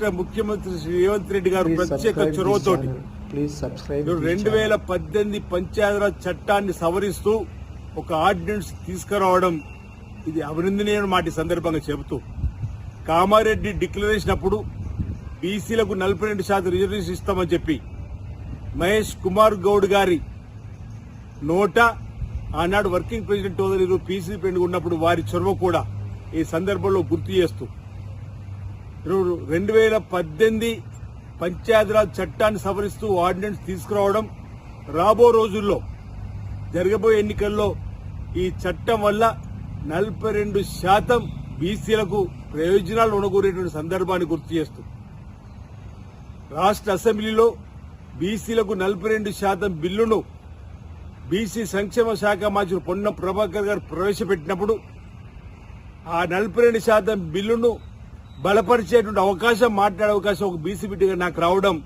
రాష్ట్ర ముఖ్యమంత్రి శ్రీ రేవంత్ రెడ్డి గారు ప్రత్యేక చొరవతోటి రెండు. వేల పద్దెనిమిది పంచాయతీరాజ్ చట్టాన్ని సవరిస్తూ ఒక ఆర్డినెన్స్ తీసుకురావడం ఇది అభినందనీయమైన మాట సందర్భంగా చెబుతూ కామారెడ్డి డిక్లరేషన్ అప్పుడు బీసీలకు నలభై రెండు శాతం రిజర్వేషన్ ఇస్తామని చెప్పి మహేష్ కుమార్ గౌడ్ గారి నోట ఆనాడు వర్కింగ్ ప్రెసిడెంట్ హోదాలు పీసీ పెండు ఉన్నప్పుడు వారి చొరవ కూడా ఈ సందర్భంలో గుర్తు చేస్తూ రెండు వేల పద్దెనిమిది పంచాయతీరాజ్ చట్టాన్ని సవరిస్తూ ఆర్డినెన్స్ తీసుకురావడం రాబో రోజుల్లో జరగబోయే ఎన్నికల్లో ఈ చట్టం వల్ల నలభై రెండు శాతం బీసీలకు ప్రయోజనాలు ఉనగూరేటువంటి సందర్భాన్ని గుర్తు చేస్తూ రాష్ట్ర అసెంబ్లీలో బీసీలకు నలభై రెండు శాతం బిల్లును బీసీ సంక్షేమ శాఖ మంత్రి పొన్నం ప్రభాకర్ గారు ప్రవేశపెట్టినప్పుడు ఆ నలభై రెండు శాతం బిల్లును బలపరిచేటువంటి అవకాశం మాట్లాడే అవకాశం ఒక బీసీ బిడ్డగా నాకు రావడం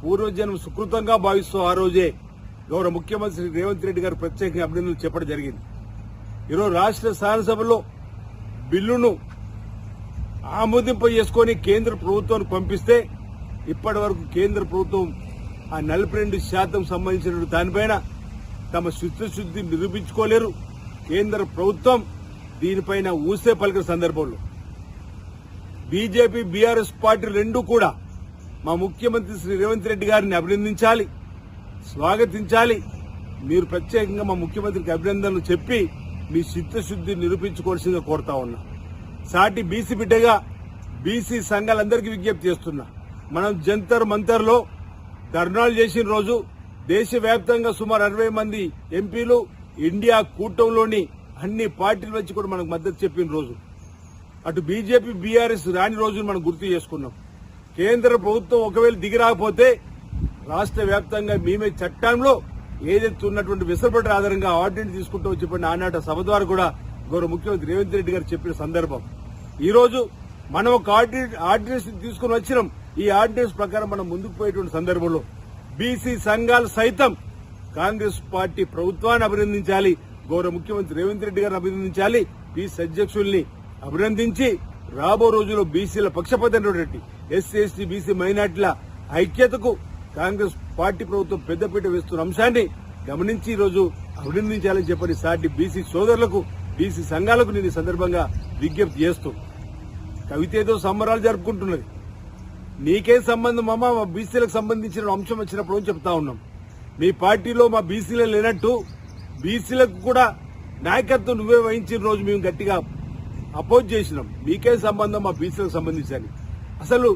పూర్వజన్మ సుకృతంగా భావిస్తూ ఆ రోజే గౌరవ ముఖ్యమంత్రి రేవంత్ రెడ్డి గారు ప్రత్యేకంగా అభినందనలు చెప్పడం జరిగింది. ఈరోజు రాష్ట్ర శాసనసభలో బిల్లును ఆమోదింప చేసుకొని కేంద్ర ప్రభుత్వానికి పంపిస్తే ఇప్పటి వరకు కేంద్ర ప్రభుత్వం ఆ నలభై రెండు శాతం సంబంధించిన దానిపైన తమ శుద్ధశుద్ధి నిరూపించుకోలేరు. కేంద్ర ప్రభుత్వం దీనిపైన ఊసే పలికిన సందర్భంలో బీజేపీ బీఆర్ఎస్ పార్టీ రెండు కూడా మా ముఖ్యమంత్రి శ్రీ రేవంత్ రెడ్డి గారిని అభినందించాలి స్వాగతించాలి. మీరు ప్రత్యేకంగా మా ముఖ్యమంత్రికి అభినందనలు చెప్పి మీ చిత్తశుద్ధి నిరూపించుకోవాల్సిందిగా కోరుతా ఉన్నా. సాటి బీసీ బిడ్డగా బీసీ సంఘాలందరికీ విజ్ఞప్తి చేస్తున్నా. మనం జంతర్ మంతర్లో ధర్నాలు చేసిన రోజు దేశవ్యాప్తంగా సుమారు అరవై మంది ఎంపీలు ఇండియా కూటమిలోని అన్ని పార్టీల వచ్చి కూడా మనకు మద్దతు చెప్పిన రోజు. అటు బీజేపీ బీఆర్ఎస్ రాని రోజును మనం గుర్తు చేసుకున్నాం. కేంద్ర ప్రభుత్వం ఒకవేళ దిగి రాకపోతే రాష్ట్ర వ్యాప్తంగా మేమే చట్టంలో ఏదైతే ఉన్నటువంటి విసరపడ్డ ఆధారంగా ఆర్డినెన్స్ తీసుకుంటూ చెప్పిన ఆనాట సభ ద్వారా కూడా గౌరవ ముఖ్యమంత్రి రేవంత్ రెడ్డి గారు చెప్పిన సందర్భం. ఈ రోజు మనం ఒక ఆర్డినెన్స్ తీసుకుని వచ్చినాం. ఈ ఆర్డినెన్స్ ప్రకారం మనం ముందుకు పోయేటువంటి సందర్భంలో బీసీ సంఘాలు సైతం కాంగ్రెస్ పార్టీ ప్రభుత్వాన్ని అభినందించాలి గౌరవ ముఖ్యమంత్రి రేవంత్ రెడ్డి గారిని అభినందించాలి బీసీ అధ్యక్షుల్ని అభినందించి రాబో రోజుల్లో బీసీల పక్షపాతమైనటువంటి ఎస్సీ ఎస్టీ బీసీ మైనార్టీల ఐక్యతకు కాంగ్రెస్ పార్టీ ప్రభుత్వం పెద్దపీట వేస్తున్న అంశాన్ని గమనించి ఈరోజు రోజు అభినందించాలని చెప్పని సాటి బీసీ సోదరులకు బీసీ సంఘాలకు నేను సందర్భంగా విజ్ఞప్తి చేస్తూ కవితేదో సంబరాలు జరుపుకుంటున్నది. నీకేం సంబంధం అమ్మా? మా బీసీలకు సంబంధించిన అంశం వచ్చినప్పుడు అని చెప్తా ఉన్నాం. మీ పార్టీలో మా బీసీలో లేనట్టు బీసీలకు కూడా నాయకత్వం నువ్వే వహించిన రోజు మేము గట్టిగా అపోజ్ చేసినాం. మీకేం సంబంధం మా బీసీలకు సంబంధించి అసలు